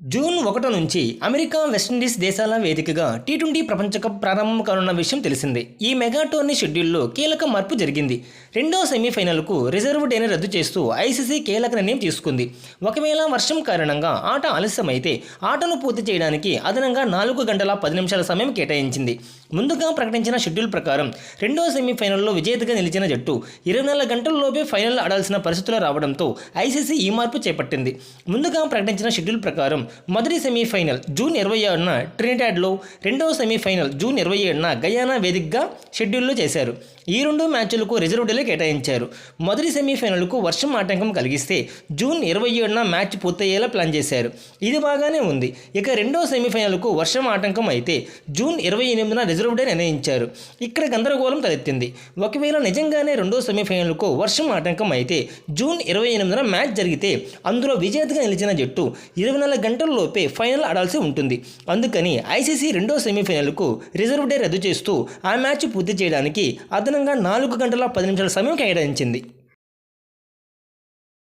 June ఒకటి నుంచి America West Indies దేశాల వేదికగా టీ ట్వంటీ ప్రపంచ కప్ ప్రారంభం కానున్న విషయం తెలిసిందే. ఈ మెగా టోర్నీ షెడ్యూల్లో కీలక మార్పు జరిగింది. రెండో సెమీఫైనల్కు రిజర్వ్ డేని రద్దు చేస్తూ ఐసీసీ కీలక నిర్ణయం తీసుకుంది. ఒకవేళ వర్షం కారణంగా ఆట ఆలస్యమైతే ఆటను పూర్తి చేయడానికి అదనంగా నాలుగు గంటల పది నిమిషాల సమయం కేటాయించింది. ముందుగా ప్రకటించిన షెడ్యూల్ ప్రకారం రెండో సెమీఫైనల్లో విజేతగా నిలిచిన జట్టు ఇరవై నాలుగు గంటల్లోపే ఫైనల్ ఆడాల్సిన పరిస్థితులు రావడంతో ఐసీసీ ఈ మార్పు చేపట్టింది. ముందుగా ప్రకటించిన షెడ్యూల్ ప్రకారం మొదటి సెమీఫైనల్ జూన్ ఇరవై ఏడున ట్రినిటాడ్లో రెండవ సెమీఫైనల్ జూన్ ఇరవై ఏడున గయానా వేదికగా షెడ్యూల్లో చేశారు. ఈ రెండు మ్యాచ్లకు రిజర్వ్ డేలు కేటాయించారు. మొదటి సెమీఫైనల్కు వర్షం ఆటంకం కలిగిస్తే జూన్ ఇరవై ఏడున మ్యాచ్ పూర్తయ్యేలా ప్లాన్ చేశారు. ఇది బాగానే ఉంది. ఇక రెండో సెమీఫైనల్కు వర్షం ఆటంకం అయితే జూన్ ఇరవై ఎనిమిదిన రిజర్వ్ డే నిర్ణయించారు. ఇక్కడ గందరగోళం తలెత్తింది. ఒకవేళ నిజంగానే రెండో సెమీఫైనల్కు వర్షం ఆటంకం అయితే జూన్ ఇరవై ఎనిమిదిన మ్యాచ్ జరిగితే అందులో విజేతగా నిలిచిన జట్టు ఇరవై నాలుగు గంటల్లోపే ఫైనల్ ఆడాల్సి ఉంటుంది. అందుకని ఐసీసీ రెండో సెమీఫైనల్కు రిజర్వ్ డే రద్దు చేస్తూ ఆ మ్యాచ్ పూర్తి చేయడానికి అదనంగా నాలుగు గంటల పది నిమిషాల సమయం కేటాయించింది.